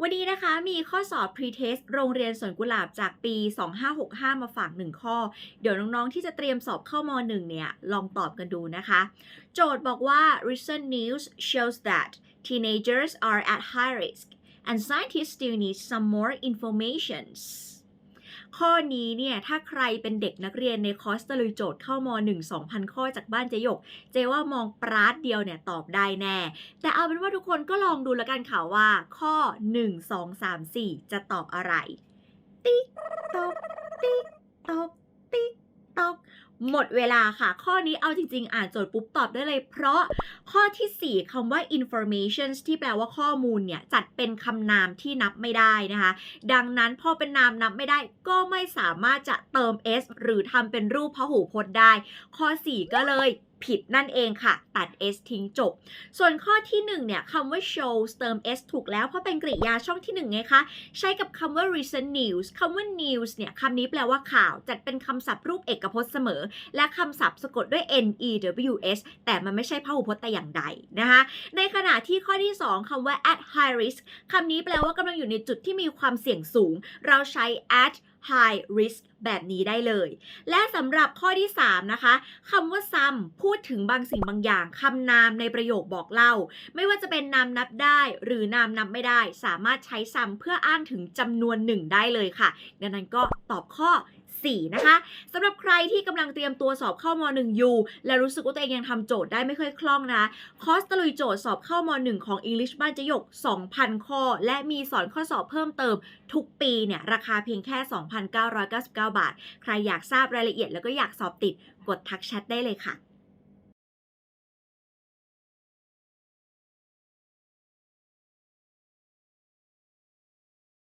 วันนี้นะคะมีข้อสอบ pre-test โรงเรียนสวนกุหลาบจากปี 2565 มาฝาก 1 ข้อ เดี๋ยวน้องๆ ที่จะเตรียมสอบเข้าม .1 เนี่ย ลองตอบกันดูนะคะ โจทย์บอกว่า recent news shows that teenagers are at high risk and scientists still need some more information ข้อนี้เนี่ยถ้าใครเป็นเด็กนักเรียนในคอร์สตะลุยโจทย์เข้าม1 2,000 ข้อจากบ้านเจยก เจว่ามองปราดเดียวเนี่ยตอบได้แน่ แต่เอาเป็นว่าทุกคนก็ลองดูแล้วกันค่ะว่า ข้อ 1 2 3 4 จะตอบอะไร ติ๊กตอบอะไรติ๊กตอก หมดเวลาค่ะ ข้อนี้เอาจริง ๆ อ่านโจทย์ปุ๊บตอบได้เลย เพราะข้อทีสี่4คำว่า information ที่แปลว่าข้อมูลเนี่ย จัดเป็นคำนามที่นับไม่ได้นะคะ ดังนั้นพอเป็นนามนับไม่ได้ก็ไม่สามารถจะเติม s หรือทำเป็นรูปพหูพจน์ได้ ข้อ 4 ก็เลย ผิดนั่นเองค่ะ ตัด s ทิ้งจบ ส่วนข้อที่ 1 เนี่ยคำว่า shows เติม s ถูกแล้ว เพราะเป็นกริยาช่องที่ 1 ไงคะ ใช้กับคำว่า recent news คำว่า news เนี่ยคำนี้แปลว่าข่าว จัดเป็นคำศัพท์รูปเอกพจน์เสมอ และคำศัพท์สะกดด้วย n e w s แต่มันไม่ใช่พหูพจน์แต่อย่างใดนะคะ ในขณะที่ข้อที่ 2คำว่า at high risk คำนี้แปลว่ากำลังอยู่ในจุดที่มีความเสี่ยงสูง เราใช้ at high risk แบบนี้ได้เลย และสำหรับข้อที่ 3 นะคะคำว่าซ้ำพูดถึงบางสิ่งบางอย่างคำนามในประโยคบอกเล่า ไม่ว่าจะเป็นนามนับได้หรือนามนับไม่ได้ สามารถใช้ซ้ำเพื่ออ้างถึงจำนวนหนึ่งได้เลยค่ะ ดังนั้นก็ตอบข้อ 4 นะคะสำหรับใครที่กำลังเตรียมตัวสอบเข้าม .1 อยู่และรู้สึกว่าตัวเองยังทำโจทย์ได้ไม่ค่อยคล่องนะคอร์สตะลุยโจทย์สอบเข้าม .1 ของ English บ้านจยก 2,000 ข้อ และมีสอนข้อสอบเพิ่มเติมทุกปีเนี่ยราคาเพียงแค่ 2,999 บาท ใครอยากทราบรายละเอียดแล้วก็อยากสอบติดกดทักแชทได้เลยค่ะ